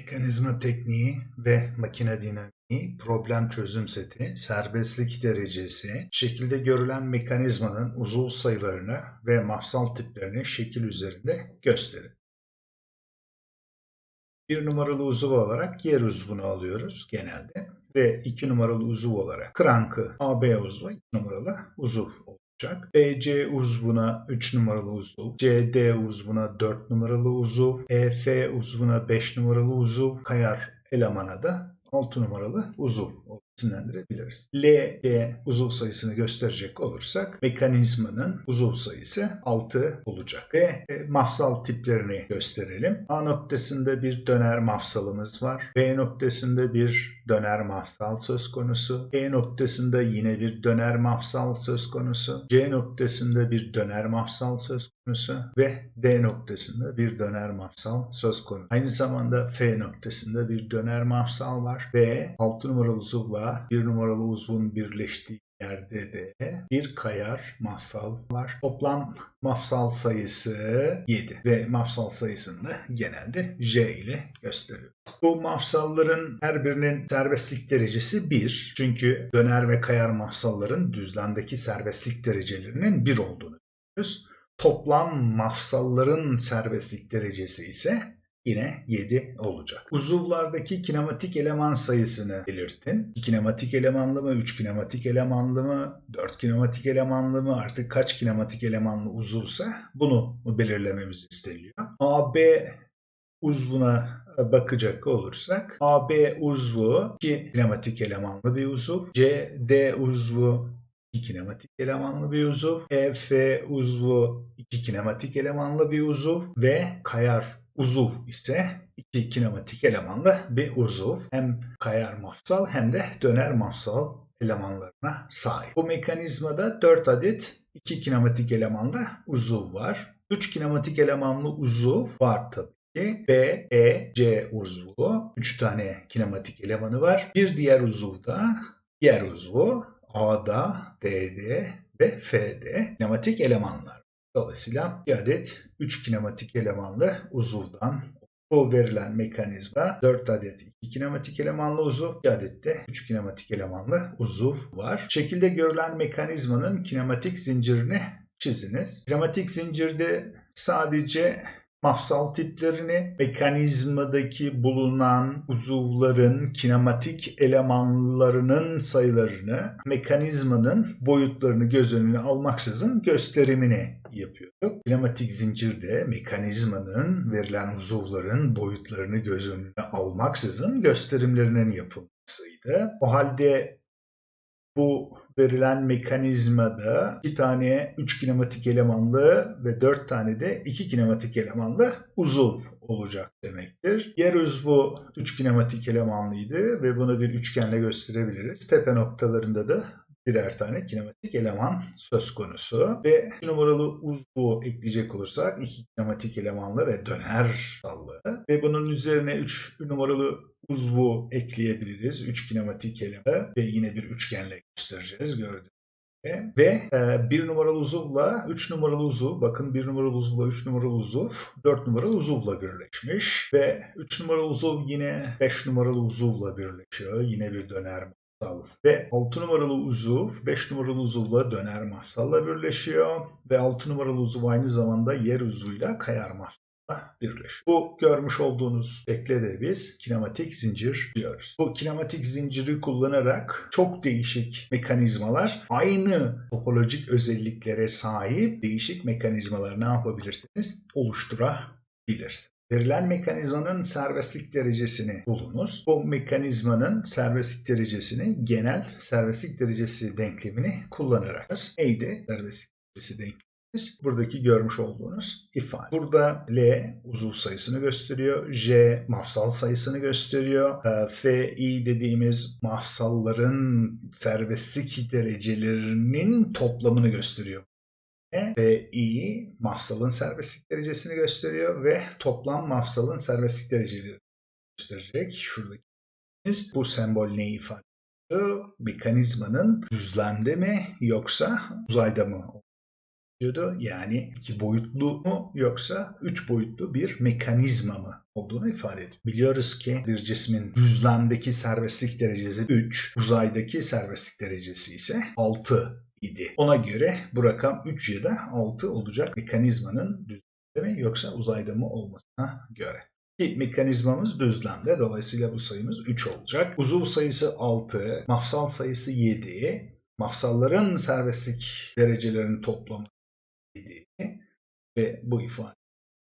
Mekanizma tekniği ve makine dinamiği, problem çözüm seti, serbestlik derecesi, şekilde görülen mekanizmanın uzuv sayılarını ve mafsal tiplerini şekil üzerinde gösterin. Bir numaralı uzuv olarak yer uzvunu alıyoruz genelde ve iki numaralı uzuv olarak krankı AB uzvu iki numaralı uzuv olacak. BC uzvuna 3 numaralı uzuv, CD uzvuna 4 numaralı uzuv, EF uzvuna 5 numaralı uzuv, kayar elemana da 6 numaralı uzuv isimlendirebiliriz. L, L uzuv sayısını gösterecek olursak mekanizmanın uzuv sayısı 6 olacak. Ve e, mafsal tiplerini gösterelim. A noktasında bir döner mafsalımız var. B noktasında bir döner mafsal söz konusu. E noktasında yine bir döner mafsal söz konusu. C noktasında bir döner mafsal söz konusu ve D noktasında bir döner mafsal söz konusu. Aynı zamanda F noktasında bir döner mafsal var ve 6 numaralı 1 numaralı uzvun birleştiği yerde de bir kayar mafsal var. Toplam mafsal sayısı 7 ve mafsal sayısını genelde J ile gösteriyor. Bu mafsalların her birinin serbestlik derecesi 1. Çünkü döner ve kayar mafsalların düzlemdeki serbestlik derecelerinin 1 olduğunu biliyoruz. Toplam mafsalların serbestlik derecesi ise yine 7 olacak. Uzuvlardaki kinematik eleman sayısını belirtin. 2 kinematik elemanlı mı, 3 kinematik elemanlı mı, 4 kinematik elemanlı mı artık kaç kinematik elemanlı uzuvsa bunu belirlememiz isteniyor. AB uzvuna bakacak olursak AB uzvu 2 kinematik elemanlı bir uzuv. CD uzvu 2 kinematik elemanlı bir uzuv. EF uzvu 2 kinematik elemanlı bir uzuv ve kayar uzuv ise iki kinematik elemanlı bir uzuv. Hem kayar mafsal hem de döner mafsal elemanlarına sahip. Bu mekanizmada 4 adet 2 kinematik elemanlı uzuv var. 3 kinematik elemanlı uzuv var tabii ki. B, E, C uzvu. 3 tane kinematik elemanı var. Bir diğer uzuvda yer uzvu. A'da, D'de ve F'de kinematik elemanlar. Dolayısıyla bir adet 3 kinematik elemanlı uzuvdan bu verilen mekanizma 4 adet 2 kinematik elemanlı uzuv, 1 adet de 3 kinematik elemanlı uzuv var. Şekilde görülen mekanizmanın kinematik zincirini çiziniz. Kinematik zincirde sadece mafsal tiplerini, mekanizmadaki bulunan uzuvların kinematik elemanlarının sayılarını, mekanizmanın boyutlarını göz önüne almaksızın gösterimini yapıyorduk. Kinematik zincirde mekanizmanın verilen uzuvların boyutlarını göz önüne almaksızın gösterimlerinin yapılmasıydı. O halde bu verilen mekanizmada iki tane 3 kinematik elemanlı ve 4 tane de 2 kinematik elemanlı uzuv olacak demektir. Yer uzvu 3 kinematik elemanlıydı ve bunu bir üçgenle gösterebiliriz. Tepe noktalarında da birer tane kinematik eleman söz konusu. Ve numaralı uzvu ekleyecek olursak iki kinematik elemanlı ve döner sallı. Ve bunun üzerine 3 numaralı uzvu ekleyebiliriz. 3 kinematik eleman ve yine bir üçgenle göstereceğiz gördüğünüz ve e, bir numaralı uzuvla 3 numaralı uzuv, bakın bir numaralı uzuvla 3 numaralı uzuv 4 numaralı uzuvla birleşmiş ve 3 numaralı uzuv yine 5 numaralı uzuvla birleşiyor. Yine bir döner mafsal ve 6 numaralı uzuv 5 numaralı uzuvla döner mafsalla birleşiyor ve 6 numaralı uzuv aynı zamanda yer uzvuyla kayar mafsal birleşiyor. Bu görmüş olduğunuz şekle de biz kinematik zincir diyoruz. Bu kinematik zinciri kullanarak çok değişik mekanizmalar aynı topolojik özelliklere sahip değişik mekanizmaları ne yapabilirsiniz? Oluşturabilirsiniz. Verilen mekanizmanın serbestlik derecesini bulunuz. Bu mekanizmanın serbestlik derecesini genel serbestlik derecesi denklemini kullanarak neydi serbestlik derecesi denklemi? buradaki görmüş olduğunuz ifade. Burada L uzuv sayısını gösteriyor. J mafsal sayısını gösteriyor. Ee, F, I dediğimiz mafsalların serbestlik derecelerinin toplamını gösteriyor. Ve I mafsalın serbestlik derecesini gösteriyor ve toplam mafsalın serbestlik dereceleri gösterecek. Şuradaki bu sembol neyi ifade ediyor? Mekanizmanın düzlemde mi yoksa uzayda mı diyordu. Yani iki boyutlu mu yoksa üç boyutlu bir mekanizma mı olduğunu ifade ediyor. Biliyoruz ki bir cismin düzlemdeki serbestlik derecesi 3, uzaydaki serbestlik derecesi ise 6 idi. Ona göre bu rakam 3 ya da 6 olacak mekanizmanın düzlemde yoksa uzayda mı olmasına göre. Ki mekanizmamız düzlemde. Dolayısıyla bu sayımız 3 olacak. Uzuv sayısı 6, mafsal sayısı 7, mafsalların serbestlik derecelerinin toplamı 7 ve bu ifade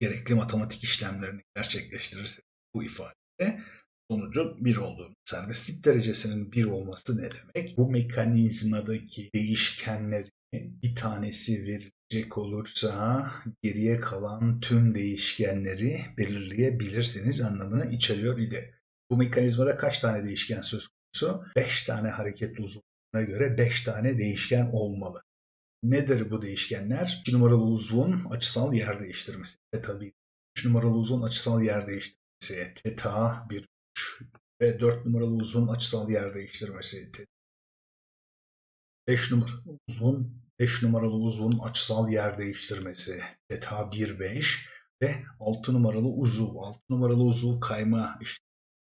gerekli matematik işlemlerini gerçekleştirirse bu ifade sonucu 1 olduğunu. Serbestlik derecesinin 1 olması ne demek? Bu mekanizmadaki değişkenlerin bir tanesi verilecek olursa geriye kalan tüm değişkenleri belirleyebilirsiniz anlamına içeriyor idi. Bu mekanizmada kaç tane değişken söz konusu? 5 tane hareketli uzunluğuna göre 5 tane değişken olmalı. Nedir bu değişkenler? 2 numaralı uzvun açısal yer değiştirmesi. Teta 1. 3 numaralı uzvun açısal yer değiştirmesi. Teta 1 3 ve 4 numaralı uzvun açısal yer değiştirmesi. 5 numaralı uzvun 5 numaralı uzvun açısal yer değiştirmesi. Teta 1 5 ve 6 numaralı uzuv. 6 numaralı uzuv kayma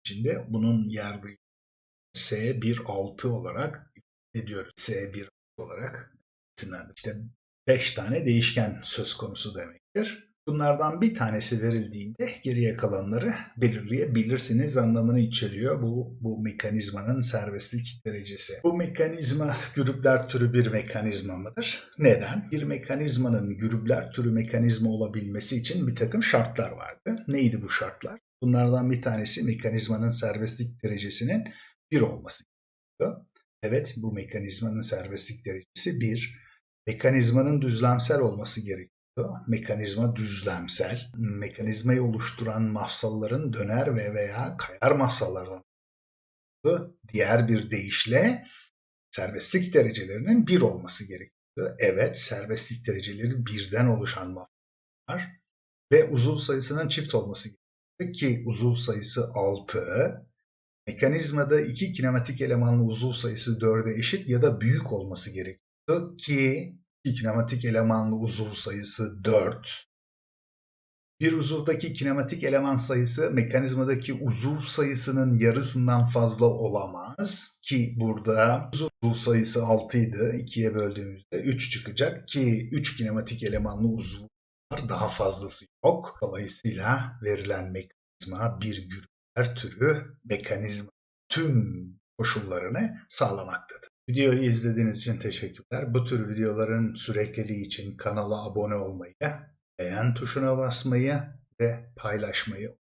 içinde bunun yer S1 6 olarak ediyoruz. S1 olarak. İşte 5 tane değişken söz konusu demektir. Bunlardan bir tanesi verildiğinde geriye kalanları belirleyebilirsiniz anlamını içeriyor bu, bu mekanizmanın serbestlik derecesi. Bu mekanizma gruplar türü bir mekanizma mıdır? Neden? Bir mekanizmanın gruplar türü mekanizma olabilmesi için bir takım şartlar vardı. Neydi bu şartlar? Bunlardan bir tanesi mekanizmanın serbestlik derecesinin 1 olması. Evet bu mekanizmanın serbestlik derecesi 1. Mekanizmanın düzlemsel olması gerekiyor. Mekanizma düzlemsel. Mekanizmayı oluşturan mafsalların döner ve veya kayar mafsallardan diğer bir deyişle serbestlik derecelerinin 1 olması gerekiyor. Evet serbestlik dereceleri birden oluşan mafsallar ve uzuv sayısının çift olması gerekiyor ki uzuv sayısı 6 mekanizmada iki kinematik elemanlı uzuv sayısı 4'e eşit ya da büyük olması gerekiyor ki kinematik elemanlı uzuv sayısı 4. Bir uzuvdaki kinematik eleman sayısı mekanizmadaki uzuv sayısının yarısından fazla olamaz ki burada uzuv sayısı 6 idi. 2'ye böldüğümüzde 3 çıkacak ki 3 kinematik elemanlı uzuv var. Daha fazlası yok. Dolayısıyla verilen mekanizma bir gruplar türü mekanizma tüm koşullarını sağlamaktadır. Videoyu izlediğiniz için teşekkürler. Bu tür videoların sürekliliği için kanala abone olmayı, beğen tuşuna basmayı ve paylaşmayı